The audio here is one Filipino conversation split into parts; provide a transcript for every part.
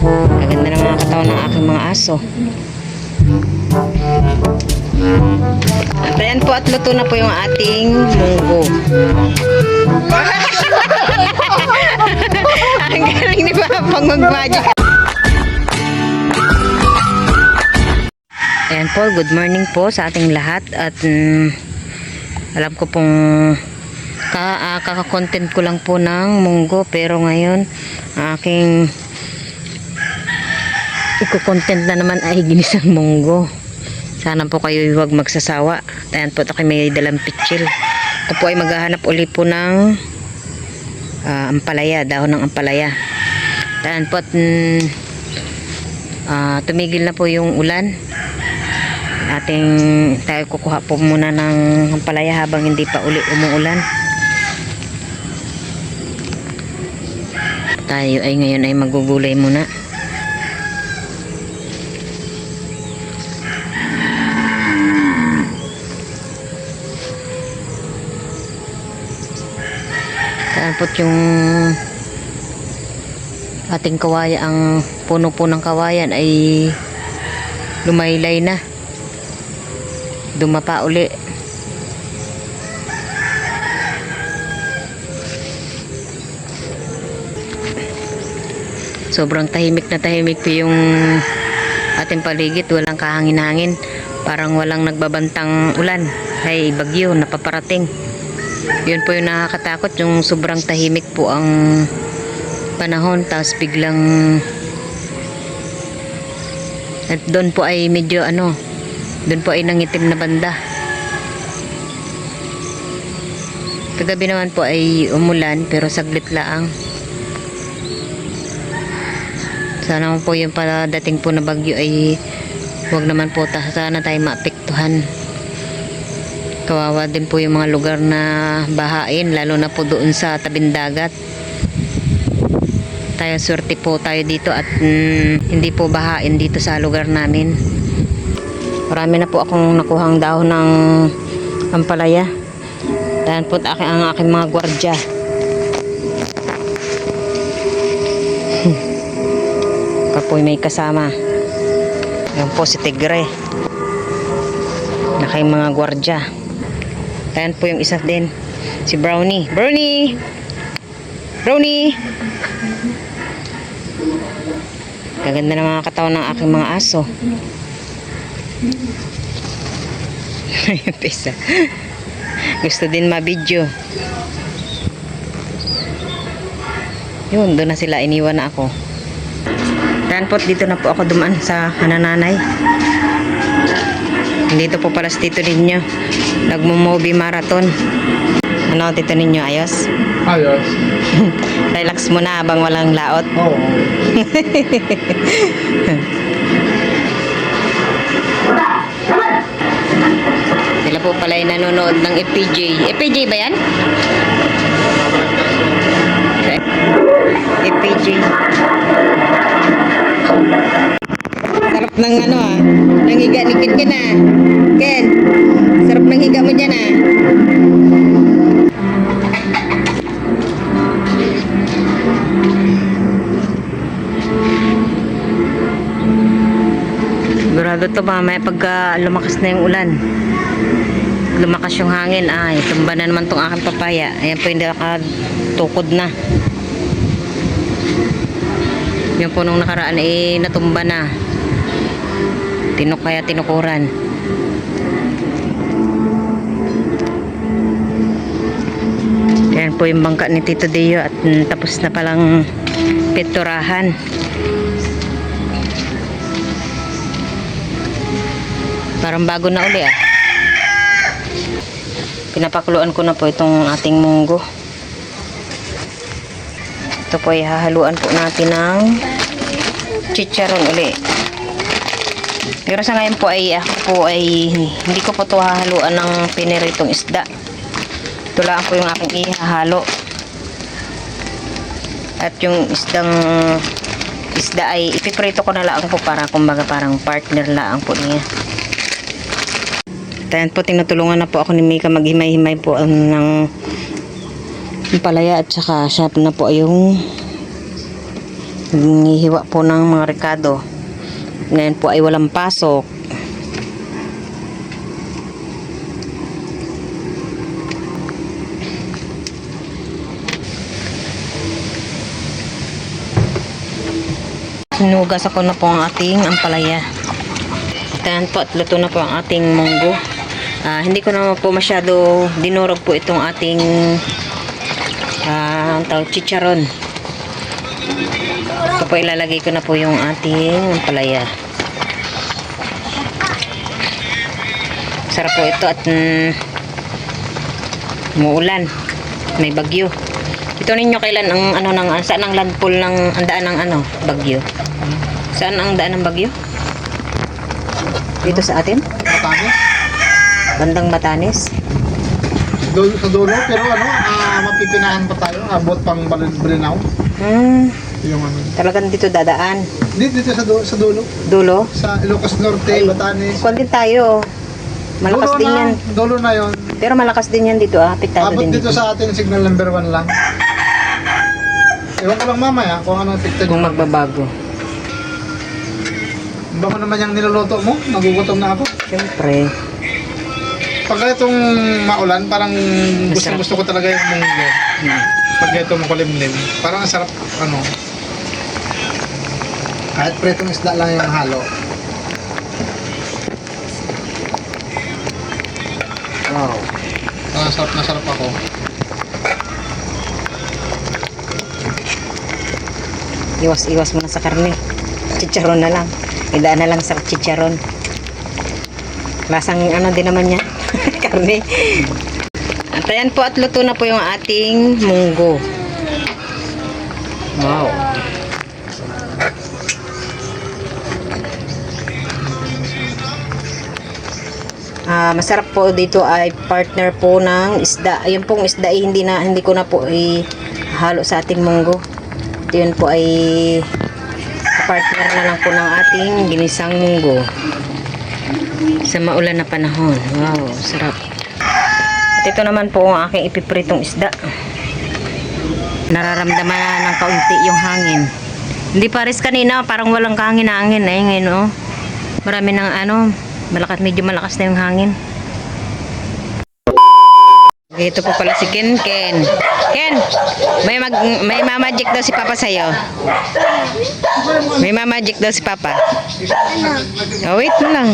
Maganda ng mga katawan ng aking mga aso. Ayan po at luto na po yung ating munggo. Ang galing ni Papa mag-magic. Ayan po, good morning po sa ating lahat at mm, alam ko pong ka, ah, kaka-content ko lang po ng munggo pero ngayon ang aking iko-content na naman ay ginisang munggo. Sana po kayo huwag magsasawa. Ayan po, ito may dalang pitchil. Ito po ay maghahanap uli po ng ah, ampalaya, dahon ng ampalaya. Ayan po, at, mm, ah, tumigil na po yung ulan. Ating tayo kukuha po muna ng ampalaya habang hindi pa uli umuulan. Tayo ay ngayon ay magugulay muna. Tapos yung ating kawaya, ang puno po ng kawayan ay lumaylay na. Dumapa uli. Sobrang tahimik na tahimik po yung ating paligid. Walang kahangin-hangin. Parang walang nagbabantang ulan. Ay bagyo, napaparating. Yun po yung nakakatakot. Yung sobrang tahimik po ang panahon. Tapos biglang at doon po ay medyo ano doon po ay nangitim na banda. Kagabi naman po ay umulan pero saglit laang. Sana po yung dating po na bagyo ay wag naman po ta sana tayo maapektuhan. Kawawa din po yung mga lugar na bahain lalo na po doon sa tabing dagat. Tayo swerte po tayo dito at mm, hindi po bahain dito sa lugar namin. Marami na po akong nakuhang dahon ng ampalaya. Dahil po aking, ang aking mga gwardya. Kapoy may kasama. Yan po si Tigre. Na kayong mga gwardya. Ayan po yung isa din. Si Brownie. Brownie! Brownie! Kaganda ng mga katawan ng aking mga aso. Pisa. Gusto din ma-video. Yun, doon na sila. Iniwan na ako. Ayan po, dito na po ako dumaan sa hanananay. Dito po pala si tito ninyo. Nagmo-movie marathon. Ano, tito ninyo, ayos? Ayos. Relax muna habang walang laot. Oo. Sila po pala ay nanonood ng FPJ. FPJ ba yan? FPJ. Sarap ng ano ah. Ng higa ni Sigurado to mamaya pagka lumakas na yung ulan. Lumakas yung hangin. Ay, tumba na naman tong aking papaya. Ayan po yung nakatukod na. Yung po nung nakaraan eh natumba na. Tinuk kaya tinukuran. Ayan po yung bangka ni Tito Deo at mm, tapos na palang piturahan. Parang bago na uli ah. Pinapakuluan ko na po itong ating munggo. Ito po ay hahaluan po natin ng chicharon uli. Pero sa ngayon po ay ako po ay hindi ko po ito hahaluan ng piniritong isda. Ito lang po yung aking ihahalo. At yung isdang isda ay ipiprito ko na lang po para kumbaga parang partner lang po niya. Ayan po, tinutulungan na po ako ni Mika maghimay-himay po ang ng palaya at saka siya na po yung Hihiwa po ng mga rekado. Ngayon po ay walang pasok. Sinugas ako na po ang ating ampalaya. At ayan po at luto na po ang ating munggo. Ah, hindi ko naman po masyado dinurog po itong ating ang tawag, chicharon. Ito po ilalagay ko na po yung ating ampalaya. Sarap po ito at mm, muulan. May bagyo. Ito ninyo kailan ang ano ng saan ang landfall ng ang daan ng ano bagyo? Saan ang daan ng bagyo? Dito sa atin? Matamis. Bandang Batanes. Dulo sa dulo, pero ano, ah, mapipinahan pa tayo. Abot pang Balin- Balinaw. Hmm, Yung ano. talagang dito dadaan. Dito, dito sa, du- sa dulo. Dulo. Sa Ilocos Norte, Batanes. Kuwan din tayo. Malakas dulo din na, yan. Dulo na yon. Pero malakas din yan dito ah. Apektado Abot din dito dito. sa atin, signal number one lang. Ewan ko lang mamaya kung ano affected Kung magbabago. Baka naman yung niluluto mo, nagugutom na ako. Siyempre. Pag itong maulan, parang gusto gusto ko talaga yung munggo. Hmm. Pag ito makulimlim, parang ang sarap, ano, kahit pretong isda lang yung halo. Wow. Parang sarap na sarap ako. Iwas-iwas mo na sa karne. Chicharon na lang. Idaan na lang sa chicharon. Lasang ano din naman yan. Karne. At ayan po at luto na po yung ating munggo. Wow. Ah, masarap po dito ay partner po ng isda. Ayun pong isda ay hindi na hindi ko na po ihalo sa ating munggo. Ito yun po ay partner na lang po ng ating ginisang munggo. Sa maulan na panahon. Wow, sarap. At ito naman po ang aking ipipritong isda. Nararamdaman na ng kaunti yung hangin. Hindi pares kanina, parang walang kahangin-hangin eh. Ngayon, oh. Marami ng ano, malakas, medyo malakas na yung hangin. Ito po pala si Ken Ken. Ken, may mag may mamagic daw si Papa sa'yo. May mamagic daw si Papa. Oh, wait mo lang.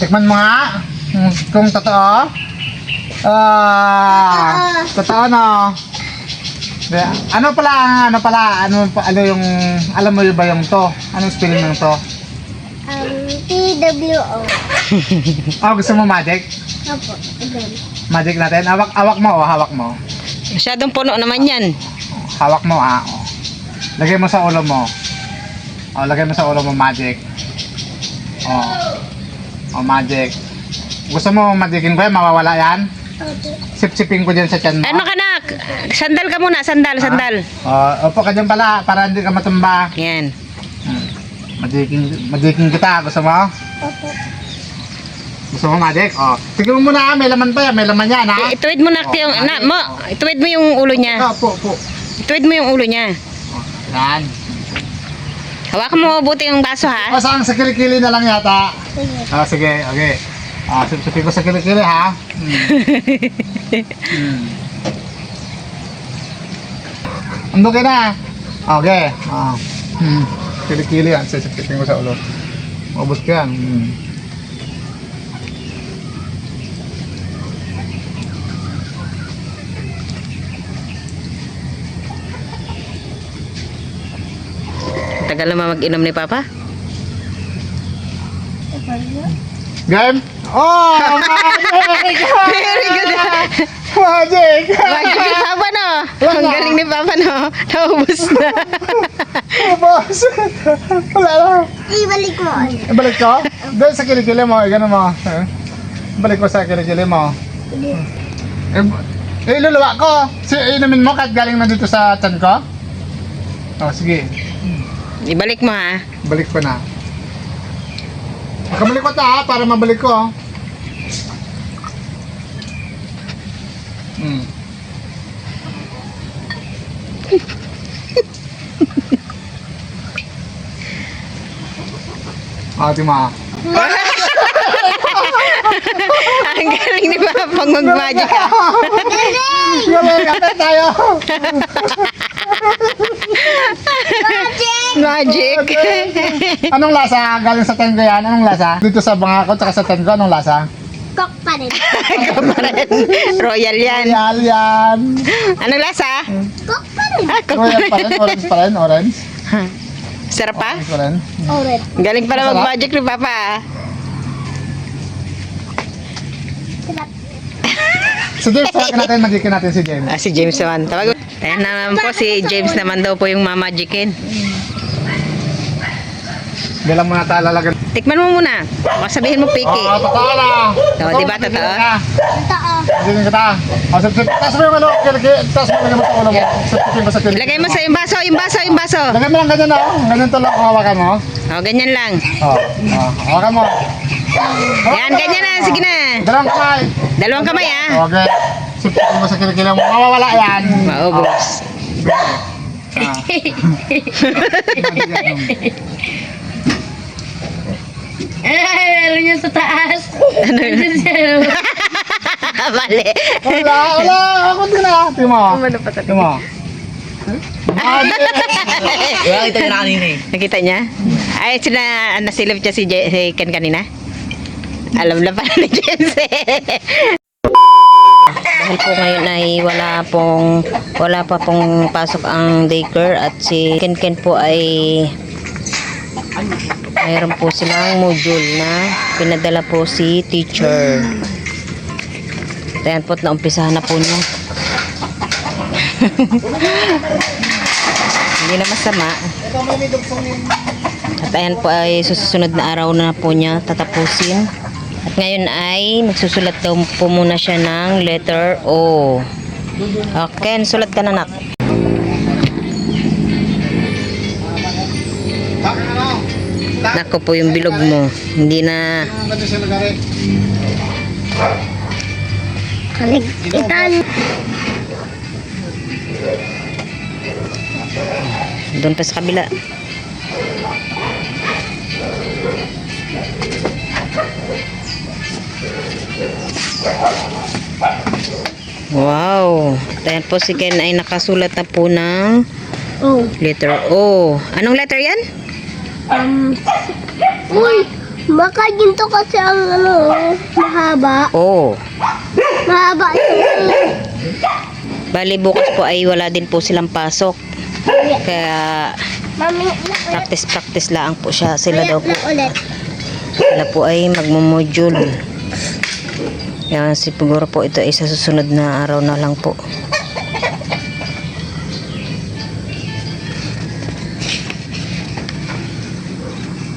Tikman mo nga kung- kung totoo. Ah, totoo no. Ano pala, ano pala, ano, ano yung, alam mo ba yung to? Anong spelling ng to? Um, TWO. Oh, gusto mo magic? Opo, again. Magic natin. Hawak, hawak mo, oh, hawak mo. Masyadong puno naman yan. Hawak mo, ah. Lagay mo sa ulo mo. Oh, lagay mo sa ulo mo, magic. Oh. Oh, magic. Gusto mo magicin ko yan? Mawawala yan? Sip-sipin ko dyan sa tiyan mo. Ano ka na? Sandal ka muna, sandal, sandal. Oh, opo ka dyan pala, para hindi ka matumba. Yan. Magiking, magiking kita. Gusto mo? Opo. Gusto mo magic? Oh. Sige mo muna, ah. may laman pa yan. May laman yan, ha? I- Ituwid mo na yung, na, mo, ituwid mo yung ulo niya. Ah, po, po. Ituwid mo yung ulo niya. Oh, yan. Hawakan mo mabuti yung baso ha. O, saan? Sa kilikili na lang yata. Sige. Ah, sige, okay. Ah, sipsipin ko sa kilikili, ha? Hmm. hmm. Ando ka na. Okay. Ah. Hmm. Kilikili yan. Sipsipin ko sa ulo. Maubos ka yan. Hmm. Tagal naman mag-inom ni Papa. Game? Oh! Magic! Very good. Magic! Magic ni Papa no. Ang galing ni Papa no. Naubos na. Boss! Wala na. Ibalik mo. Ibalik ko? Doon sa kilikili mo, eh, ganun mo. Balik ko sa kilikili mo. Eh, eh luluwa ko. Si, inumin mo kahit galing na dito sa chan ko? Oh, sige. Ibalik mo ha. Balik ko na. Kamalik ko ta ha, para mabalik ko. Hmm. Ah, di ma. Ang galing ni Papa pag mag-magic ah. Galing, tayo. Magic. Anong lasa? Galing sa tengo yan? Anong lasa? Dito sa bangako tsaka sa tengo, anong lasa? Cock pa rin. Royal yan. Royal yan. Anong lasa? Cock pa rin. Ah, Royal pa rin, orange pa rin, orange. Sarap pa? Orange pa rin. Orange. Galing pala mag-magic ni Papa. Si James, tawagin natin, magikin natin si James. Ah, si James naman. Tawag. Ayan naman po, si James naman daw po yung mamagicin. Hindi lang muna tayo lalagyan. Tikman mo muna. Baka sabihin mo piki. Oo, totoo na. Oo, di ba, totoo? Totoo. Hindi kita. O, sip, sip. Taas mo yung ano. Taas mo yung ulo mo. Sipsipin mo sa. Lagay mo sa yung baso, yung baso, yung baso. Lagay mo lang ganyan na. oh. Ganyan to lang hawakan mo. O, ganyan lang. O, o, hawakan mo. Yan, ganyan na. Sige na. Dalawang kamay. Dalawang kamay ah. Okay. Sipsipin mo sa kiligi mo. Mawawala yan. Maubos. Ah. Niya sa taas. Mali. Wala, wala. Ako din na. Timo. Timo. Kaya kita na kanina eh. Nakita niya? Ay, sila, nasilip siya si, Je- si Ken kanina. Alam na pala ni eh. Dahil po ngayon ay wala pong wala pa pong pasok ang daycare at si Ken Ken po ay mayroon po silang module na pinadala po si teacher. Ayan po, naumpisahan na po niya. Hindi na masama. At ayan po ay susunod na araw na po niya tatapusin. At ngayon ay magsusulat daw po muna siya ng letter O. Okay, sulat ka na nak. Nako po yung bilog mo. Hindi na Kaligpitan. doon pa sa kabila. Wow. Ayan po si Ken ay nakasulat na po ng Oh. letter O. Anong letter yan? Um. Uy. Baka ginto kasi ang ano, mahaba. O. Mahaba yun. Bali bukas po ay wala din po silang pasok. Kaya Mami, practice-practice lang po siya. Sila daw po. Sila po ay magmumodule. Yan, siguro po ito ay sa susunod na araw na lang po.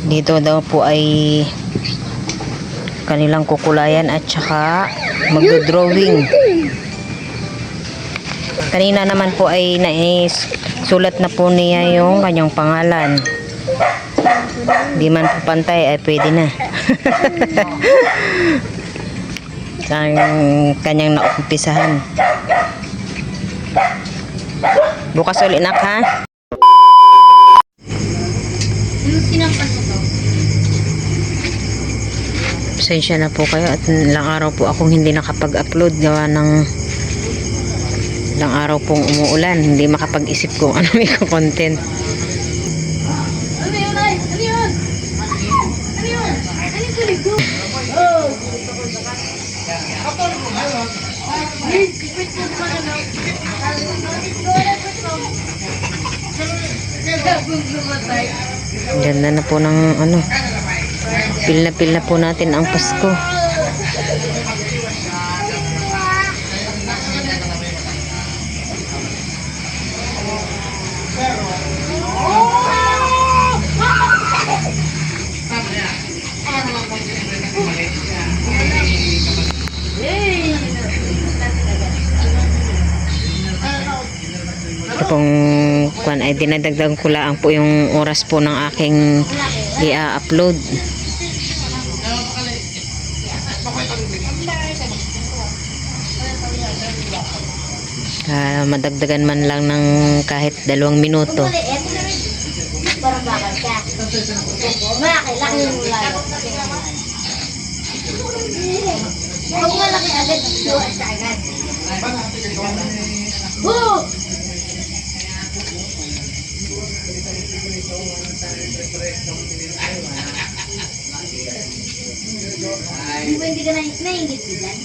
Dito daw po ay kanilang kukulayan at saka magdo-drawing. Kanina naman po ay nais sulat na po niya yung kanyang pangalan. Di man po pantay ay pwede na. ang kanyang naumpisahan. Bukas ulit nak ha? Pasensya na po kayo at ilang araw po akong hindi nakapag-upload gawa ng ilang araw pong umuulan hindi makapag-isip kung ano may content Ganda na po ng ano. Pil na pil na po natin ang Pasko. Pong kwan ay dinadagdag ko lang po yung oras po ng aking i-upload. Ah, madagdagan man lang ng kahit dalawang minuto. Malaki, laki yung. Huwag malaki agad, suwas ka agad. Woo! Hindi ka na naingit dyan.